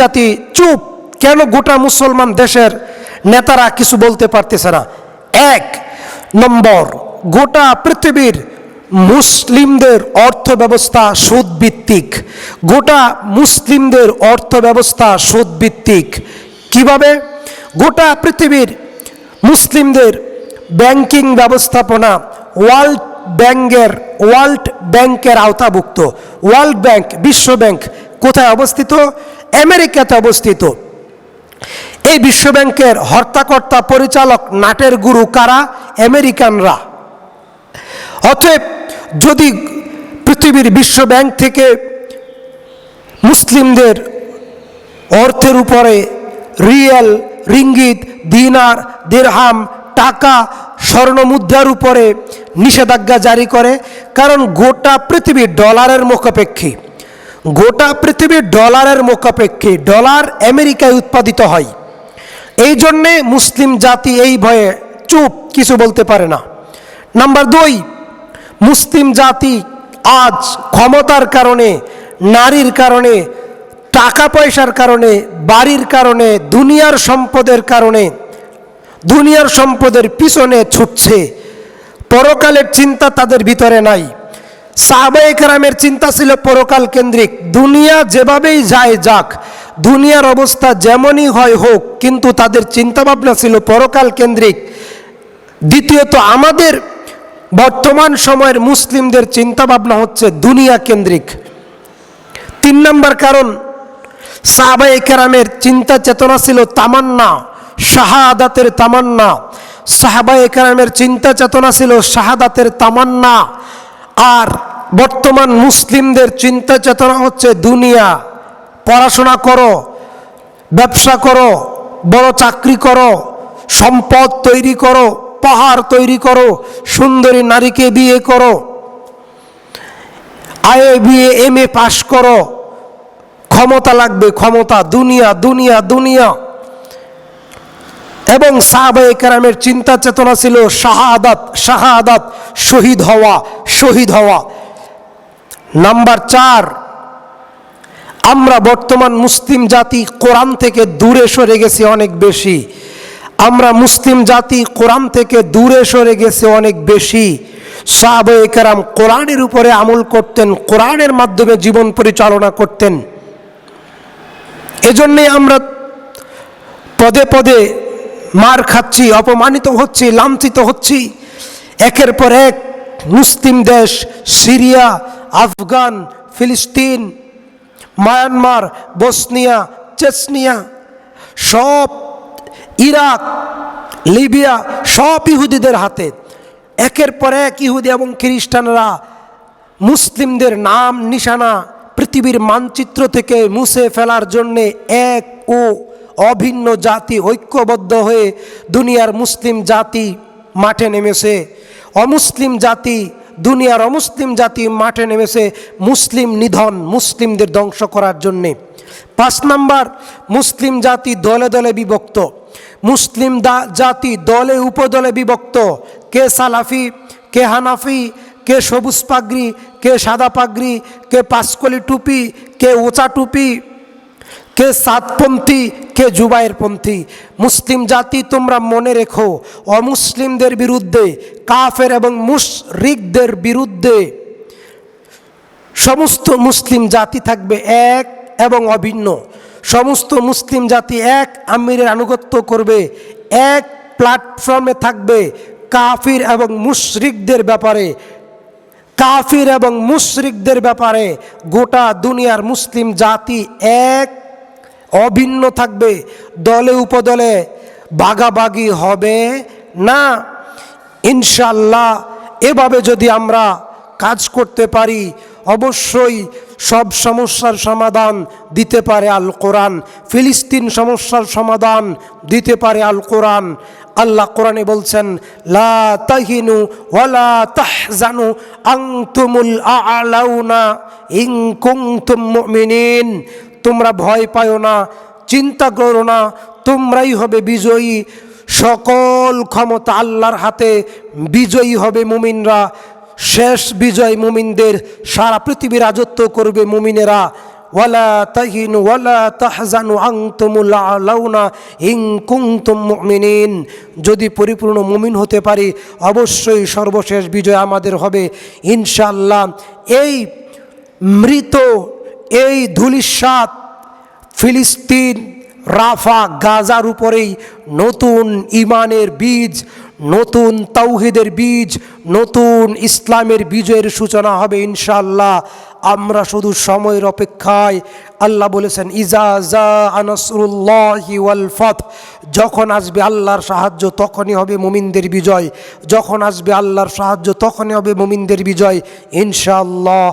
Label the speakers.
Speaker 1: জাতি চুপ। কেন গোটা মুসলমান দেশের নেতারা কিছু বলতে পারতেছে না? এক, নম্বর, গোটা পৃথিবীর মুসলিমদের অর্থ ব্যবস্থা সুদভিত্তিক। গোটা মুসলিমদের অর্থ ব্যবস্থা সুদভিত্তিক। কীভাবে? গোটা পৃথিবীর মুসলিমদের ব্যাংকিং ব্যবস্থাপনা ওয়ার্ল্ড ব্যাংকের ওয়ার্ল্ড ব্যাংকের আওতাভুক্ত। ওয়ার্ল্ড ব্যাংক, বিশ্ব ব্যাংক কোথায় অবস্থিত? আমেরিকাতে অবস্থিত। এই বিশ্ব ব্যাংকের হর্তাকর্তা পরিচালক নাটের গুরু কারা? আমেরিকানরা। অতএব যদি পৃথিবীর বিশ্ব ব্যাংক থেকে মুসলিমদের অর্থের উপরে রিয়েল, রিঙ্গিত, দিনার, দিরহাম, টাকা স্বর্ণ মুদ্রার উপরে নিষেধাজ্ঞা জারি করে, কারণ গোটা পৃথিবী ডলারের মুখাপেক্ষী। গোটা পৃথিবীর ডলারের মুখাপেক্ষী, ডলার আমেরিকায় উৎপাদিত হয়। এই জন্যে মুসলিম জাতি এই ভয়ে চুপ, কিছু বলতে পারে না। নাম্বার দুই, মুসলিম জাতি আজ ক্ষমতার কারণে, নারীর কারণে টাকা পয়সার কারণে, বাড়ির কারণে, দুনিয়ার সম্পদের কারণে, দুনিয়ার সম্পদের পিছনে ছুটছে। পরকালের চিন্তা তাদের ভিতরে নাই। সাহাবায়ে কেরামের চিন্তা ছিল পরকাল কেন্দ্রিক। দুনিয়া যেভাবেই যায় যাক, দুনিয়ার অবস্থা যেমনই হয় হোক, কিন্তু তাদের চিন্তাভাবনা ছিল পরকাল কেন্দ্রিক। দ্বিতীয়ত, আমাদের বর্তমান সময়ের মুসলিমদের চিন্তাভাবনা হচ্ছে দুনিয়া কেন্দ্রিক। তিন নম্বর কারণ, সাহাবায়ে কেরামের চিন্তা চেতনা ছিল তামান্না, শাহাদাতের তামান্না। সাহাবায়ে কেরামের চিন্তা চেতনা ছিল শাহাদাতের তামান্না। আর বর্তমান মুসলিমদের চিন্তা চেতনা হচ্ছে দুনিয়া। পড়াশোনা করো, ব্যবসা করো, বড় চাকরি করো, সম্পদ তৈরি করো, পাহাড় তৈরি করো, সুন্দরী নারীকে বিয়ে করো আয়ে বিয়ে এম এ পাশ করো। ক্ষমতা লাগবে, ক্ষমতা, দুনিয়া দুনিয়া দুনিয়া। এবং সাহাবায়ে কেরামের চিন্তা চেতনা ছিল শাহাদাত শাহাদাত, শহীদ হওয়া শহীদ হওয়া। নাম্বার চার, আমরা বর্তমান মুসলিম জাতি কোরআন থেকে দূরে সরে গেছি অনেক বেশি। আমরা মুসলিম জাতি কোরআন থেকে দূরে সরে গেছে অনেক বেশি। সাহাবায়ে কেরাম কোরআনের উপরে আমল করতেন, কোরআনের মাধ্যমে জীবন পরিচালনা করতেন। এজন্যে আমরা পদে পদে মার খাচ্ছি, অপমানিত হচ্ছি, লাঞ্ছিত হচ্ছি। একের পর এক মুসলিম দেশ, সিরিয়া আফগান, ফিলিস্তিন, মায়ানমার, বসনিয়া, চেচনিয়া, সব ইরাক, লিবিয়া, সব ইহুদিদের হাতে। একের পর এক ইহুদি এবং খ্রিস্টানরা মুসলিমদের নাম, নিশানা পৃথিবীর মানচিত্র থেকে মুছে ফেলার জন্যে এক ও অভিন্ন জাতি ঐক্যবদ্ধ হয়ে দুনিয়ার মুসলিম জাতি মাঠে নেমেছে। অমুসলিম জাতি দুনিয়ার অমুসলিম জাতি মাঠে নেমেছে মুসলিম নিধন, মুসলিমদের ধ্বংস করার জন্যে। পাঁচ নাম্বার, মুসলিম জাতি দলে দলে বিভক্ত। মুসলিম জাতি দলে উপদলে বিভক্ত। কে সালাফি, কে হানাফি, কে সবুজ পাগড়ি, কে সাদা পাগড়ি, কে পাঁচকলি টুপি, কে ওচা টুপি কে সাতপন্থী কে জুবাইয়ের পন্থী। মুসলিম জাতি তোমরা মনে রেখো, অমুসলিমদের বিরুদ্ধে, কাফের এবং মুশরিকদের বিরুদ্ধে সমস্ত মুসলিম জাতি থাকবে এক এবং অভিন্ন। সমস্ত মুসলিম জাতি এক আমিরের আনুগত্য করবে, এক প্ল্যাটফর্মে থাকবে কাফির এবং মুশরিকদের ব্যাপারে। কাফির এবং মুশরিকদের ব্যাপারে গোটা দুনিয়ার মুসলিম জাতি এক অভিন্ন থাকবে, দলে উপদলে বাগাবাগি হবে না। ইনশাল্লাহ এভাবে যদি আমরা কাজ করতে পারি, অবশ্যই সব সমস্যার সমাধান দিতে পারে আল কোরআন, ফিলিস্তিন সমস্যার সমাধান দিতে পারে আল কোরআন। আল্লাহ কোরআনে বলছেন, লা তাহিনু ওয়ালা তাহজানু আনতুমুল আলাউনা ইন কুনতুম মুমিনিন। তোমরা ভয় পাও না, চিন্তা করো না, তোমরাই হবে বিজয়ী। সকল ক্ষমতা আল্লাহর হাতে, বিজয়ী হবে মুমিনরা। শেষ বিজয় মুমিনদের, সারা পৃথিবী রাজত্ব করবে মুমিনেরা। ওয়ালা তাহিন ওয়ালা তাহজানু আনতুমুল আলাউনা ইন কুনতুম মুমিনিন। যদি পরিপূর্ণ মুমিন হতে পারি, অবশ্যই সর্বশেষ বিজয় আমাদের হবে। ইনশাল্লাহ এই মৃত এই ধুলিস্বাদ ফিলিস্তিন, রাফা, গাজার উপরেই নতুন ইমানের বীজ, নতুন তৌহিদের বীজ, নতুন ইসলামের বীজের সূচনা হবে ইনশাল্লাহ আমরা শুধু সময়ের অপেক্ষায়, আল্লাহ বলেছেন, ইজা জা আনসরুল্লাহি ওয়াল ফাত যখন আসবে আল্লাহর সাহায্য, তখনই হবে মুমিনদের বিজয়। যখন আসবে আল্লাহর সাহায্য, তখনই হবে মুমিনদের বিজয়। ইনশাআল্লাহ।